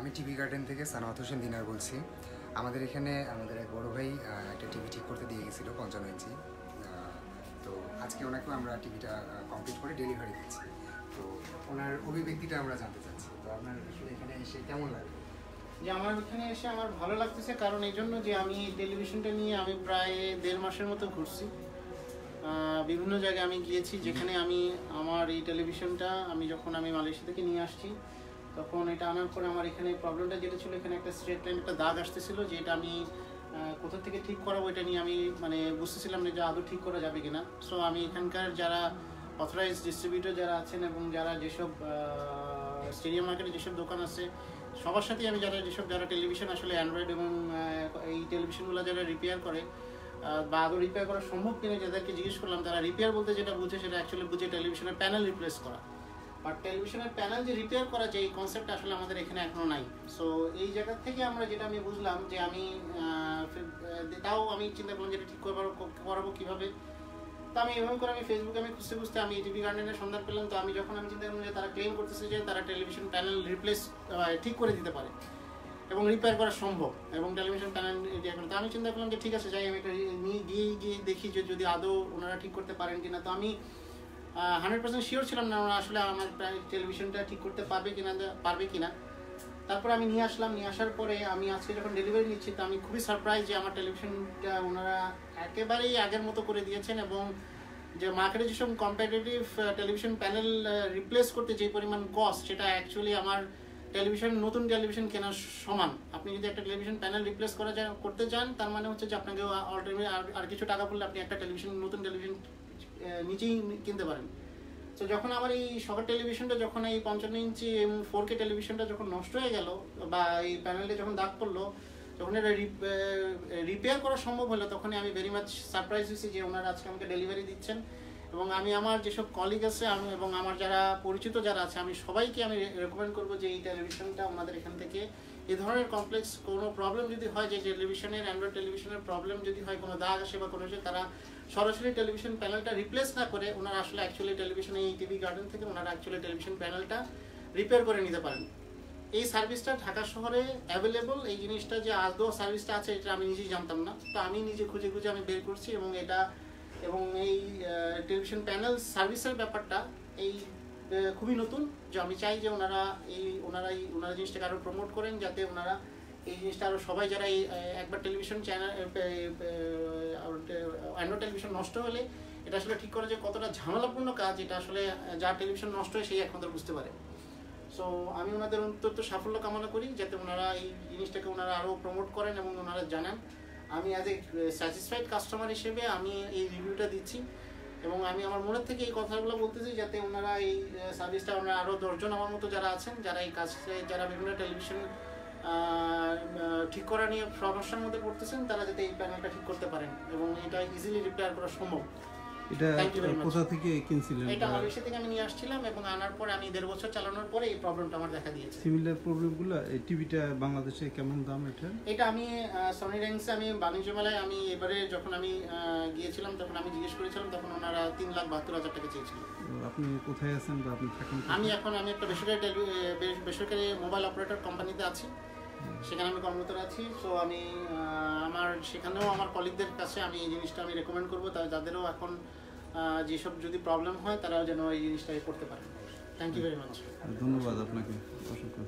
আমি TV garden থেকে সানাওয়াত হোসেন দিনার বলছি। আমাদের এখানে আমাদের এক বড় ভাই একটা টিভি ঠিক করতে দিয়ে গেছিল পঞ্চান্ন ইঞ্চি তো আজকে ওনাকেও আমরা টিভিটা কমপ্লিট করে ডেলিভারি দিচ্ছি। তো ওনার অভিব্যক্তিটা আমরা জানতে চাচ্ছি। তো আপনার এখানে এসে কেমন লাগে যে আমার এখানে এসে আমার ভালো লাগতেছে, কারণ এই জন্য যে আমি টেলিভিশনটা নিয়ে আমি প্রায় দেড় মাসের মতো ঘুরছি। বিভিন্ন জায়গায় আমি গিয়েছি যেখানে আমি আমার এই টেলিভিশনটা আমি যখন আমি মালয়েশিয়া থেকে নিয়ে আসছি তখন এটা আনার পরে আমার এখানে প্রবলেমটা যেটা ছিল, এখানে একটা স্ট্রেট লাইন একটা দাগ আসতেছিল যেটা আমি কোথা থেকে ঠিক করাবো এটা নিয়ে আমি মানে বুঝতেছিলাম না যে আদৌ ঠিক করা যাবে কিনা। সো আমি এখানকার যারা অথরাইজ ডিস্ট্রিবিউটর যারা আছেন এবং যারা যেসব স্টেডিয়াম মার্কেটে যেসব দোকান আছে, সবার সাথেই আমি যারা যেসব, যারা টেলিভিশন আসলে অ্যান্ড্রয়েড এবং এই টেলিভিশনগুলো যারা রিপেয়ার করে বা আদৌ রিপেয়ার করা সম্ভব কিনা যাদেরকে জিজ্ঞেস করলাম, তারা রিপেয়ার বলতে যেটা বুঝে সেটা অ্যাকচুয়ালি বুঝে টেলিভিশনের প্যানেল রিপ্লেস করা। বাট টেলিভিশনের প্যানেল যে রিপেয়ার করা যায়, এই কনসেপ্টটা আসলে আমাদের এখানে এখনও নাই। সো এই জায়গা থেকে আমরা যেটা আমি বুঝলাম যে আমি তাও আমি চিন্তা করলাম যে এটা ঠিক করব করাবো কীভাবে? তো আমি এভাবে করে আমি ফেসবুকে আমি খুঁজতে খুঁজতে আমি টিভি গার্ডেনের সন্ধান পেলাম। তো আমি যখন আমি চিন্তা করলাম যে তারা ক্লেম করতেছে যে তারা টেলিভিশন প্যানেল রিপ্লেস ঠিক করে দিতে পারে এবং রিপেয়ার করা সম্ভব এবং টেলিভিশন প্যানেল রিপেয়ার করে তো আমি চিন্তা করলাম যে ঠিক আছে, যাই আমি এটা নিয়ে গিয়ে গিয়ে দেখি যে যদি আদৌ ওনারা ঠিক করতে পারেন কিনা। তো আমি হান্ড্রেড পার্সেন্ট শিওর ছিলাম না ওরা আসলে আমার টেলিভিশনটা ঠিক করতে পারবে কিনা পারবে কিনা। তারপর আমি নিয়ে আসলাম, নিয়ে আসার পরে আমি আজকে যখন ডেলিভারি নিচ্ছি, তো আমি খুবই সারপ্রাইজ যে আমার টেলিভিশনটা ওনারা একেবারেই আগের মতো করে দিয়েছেন এবং যে মার্কেটে যেসব কম্পিটিটিভ টেলিভিশন প্যানেল রিপ্লেস করতে যে পরিমাণ কস্ট সেটা অ্যাকচুয়ালি আমার টেলিভিশন নতুন টেলিভিশন কেনার সমান। আপনি যদি একটা টেলিভিশন প্যানেল রিপ্লেস করা করতে চান, তার মানে হচ্ছে যে আপনাকে অলরেডি আর কিছু টাকা পড়লে আপনি একটা টেলিভিশন নতুন টেলিভিশন নিজেই কিনতে পারেন। তো যখন আমার এই শখের টেলিভিশনটা যখন এই পঞ্চান্ন ইঞ্চি ফোর কে টেলিভিশনটা যখন নষ্ট হয়ে গেল বা এই প্যানেলটা যখন দাগ করল যখন এটা রিপেয়ার করা সম্ভব হলো, তখনই আমি ভেরি মাচ সারপ্রাইজ হয়েছি যে ওনারা আজকে আমাকে ডেলিভারি দিচ্ছেন। এবং আমি আমার যেসব কলিগ আছে, আমি এবং আমার যারা পরিচিত যারা আছে, আমি সবাইকে আমি রেকমেন্ড করব যে এই টেলিভিশনটা ওনাদের এখান থেকে। এ ধরনের কমপ্লেক্স কোনো প্রবলেম যদি হয়, যে টেলিভিশনের অ্যান্ড্রয়েড টেলিভিশনের প্রবলেম যদি হয়, কোনো দাগ আসে বা কোনো কিছু তারা সরাসরি টেলিভিশন প্যানেলটা রিপ্লেস না করে ওনারা আসলে অ্যাকচুয়ালি টেলিভিশন এই টিভি গার্ডেন থেকে ওনারা অ্যাকচুয়ালি টেলিভিশন প্যানেলটা রিপেয়ার করে নিতে পারেন। এই সার্ভিসটা ঢাকা শহরে অ্যাভেলেবল এই জিনিসটা যে আদৌ সার্ভিসটা আছে, এটা আমি নিজেই জানতাম না। তো আমি নিজে খুঁজে খুঁজে আমি বের করছি এবং এটা এবং এই টেলিভিশন প্যানেল সার্ভিসের ব্যাপারটা এই খুবই নতুন। যে আমি চাই যে ওনারা এই ওনারা এই ওনারা জিনিসটাকে আরও প্রমোট করেন যাতে ওনারা এই জিনিসটা আরও সবাই যারা এই একবার টেলিভিশন চ্যানেল অ্যান্ড্রয়েড টেলিভিশন নষ্ট হলে এটা আসলে ঠিক করা যে কতটা ঝামেলাপূর্ণ কাজ, এটা আসলে যার টেলিভিশন নষ্ট হয় সেই একমাত্র বুঝতে পারে। সো আমি ওনাদের অন্তত সাফল্য কামনা করি যাতে ওনারা এই জিনিসটাকে ওনারা আরও প্রমোট করেন এবং ওনারা জানান। আমি অ্যাজ এ স্যাটিসফাইড কাস্টমার হিসেবে আমি এই রিভিউটা দিচ্ছি এবং আমি আমার মনের থেকে এই কথাগুলো বলতেছি যাতে ওনারা এই সার্ভিসটা ওনারা আরও দশজন আমার মতো যারা আছেন, যারা এই কাজে যারা বিভিন্ন টেলিভিশন ঠিক করা নিয়ে সমস্যার মধ্যে পড়তেছেন, তারা যাতে এই প্যানেলটা ঠিক করতে পারেন এবং এটা ইজিলি রিপেয়ার করা সম্ভব। এটা. কোথা থেকে কিনছিলেন? এটা মালয়েশিয়া থেকে আমি নিয়ে আসছিলাম এবং আনার পরে আমি দেড় বছর চালানোর পরে এই প্রবলেমটা আমার দেখা দিয়েছে। সিমিলার প্রবলেমগুলো এই টিভিটা বাংলাদেশে কেমন দাম এটা? এটা আমি সনি র্যাঙ্কসে আমি বাণিজ্য মেলায় আমি এবারে যখন আমি গিয়েছিলাম তখন আমি জিজ্ঞেস করেছিলাম তখন ওনারা তিন লাখ বাহাত্তর হাজার টাকা চেয়েছিল। তো আপনি কোথায় আছেন বা আপনি থাকেন আমি এখন আমি একটা বেসরকারি বেসরকারি মোবাইল অপারেটর কোম্পানিতে আছি। সেখানে আমি কর্মরত আছি। সো আমি আমার, সেখানেও আমার কলিগদের কাছে আমি এই জিনিসটা আমি রেকমেন্ড করব। তাই যাদেরও এখন যেসব যদি প্রবলেম হয়, তারাও যেন এই জিনিসটা করতে পারে। থ্যাংক ইউ ভেরি মাচ ধন্যবাদ আপনাকে। অসংখ্য